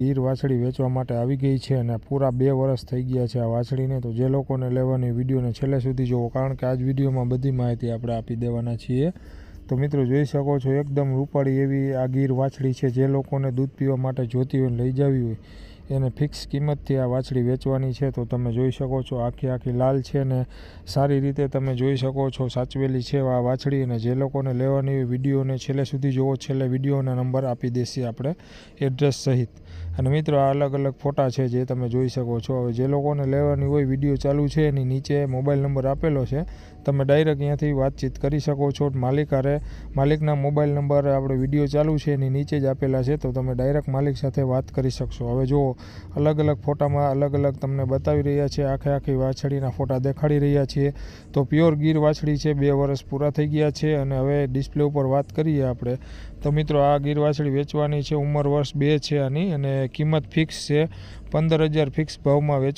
ગીર વાછડી વેચવા માટે આવી ગઈ છે અને પૂરા બે વર્ષ થઈ ગયા છે આ વાછડીને. તો જે લોકોને લેવાની વિડીયોને છેલ્લે સુધી જુઓ કારણ કે આ જ વિડીયોમાં બધી માહિતી આપણે આપી દેવાના છીએ. તો મિત્રો જોઈ શકો છો, એકદમ રૂપાળી એવી આ ગીર વાછડી છે જે લોકોને દૂધ પીવા માટે જોતી હોય લઈ જવી હોય. એને ફિક્સ કિંમતથી આ વાછડી વેચવાની છે. તો તમે જોઈ શકો છો આખી આખી લાલ છે ને સારી રીતે તમે જોઈ શકો છો સાચવેલી છે આ વાછડી અને જે લોકોને લેવાની વિડીયોને છેલ્લે સુધી જુઓ છેલ્લે વિડીયોના નંબર આપી દેશે આપણે એડ્રેસ સહિત. અને મિત્રો, આ અલગ અલગ ફોટા છે જે તમે જોઈ શકો છો. હવે જે લોકોને લેવાની હોય, વીડિયો ચાલુ છે, એની નીચે મોબાઈલ નંબર આપેલો છે. તમે ડાયરેક્ટ અહીંયાથી વાતચીત કરી શકો છો. માલિક હારે, માલિકના મોબાઈલ નંબર, આપણે વીડિયો ચાલુ છે, એની નીચે જ આપેલા છે, તો તમે ડાયરેક્ટ માલિક સાથે વાત કરી શકશો. હવે જુઓ, અલગ અલગ ફોટામાં અલગ અલગ તમને બતાવી રહ્યા છે. આખે આખી વાછડીના ફોટા દેખાડી રહ્યા છીએ. તો પ્યોર ગીર વાછડી છે, બે વર્ષ પૂરા થઈ ગયા છે અને હવે ડિસ્પ્લે ઉપર વાત કરીએ આપણે. તો મિત્રો, આ ગીર વાછડી વેચવાની છે, ઉંમર વર્ષ બે છે આની અને કિંમત ફિક્સ છે. પંદર હજાર ફિક્સ ભાવમાં વેચ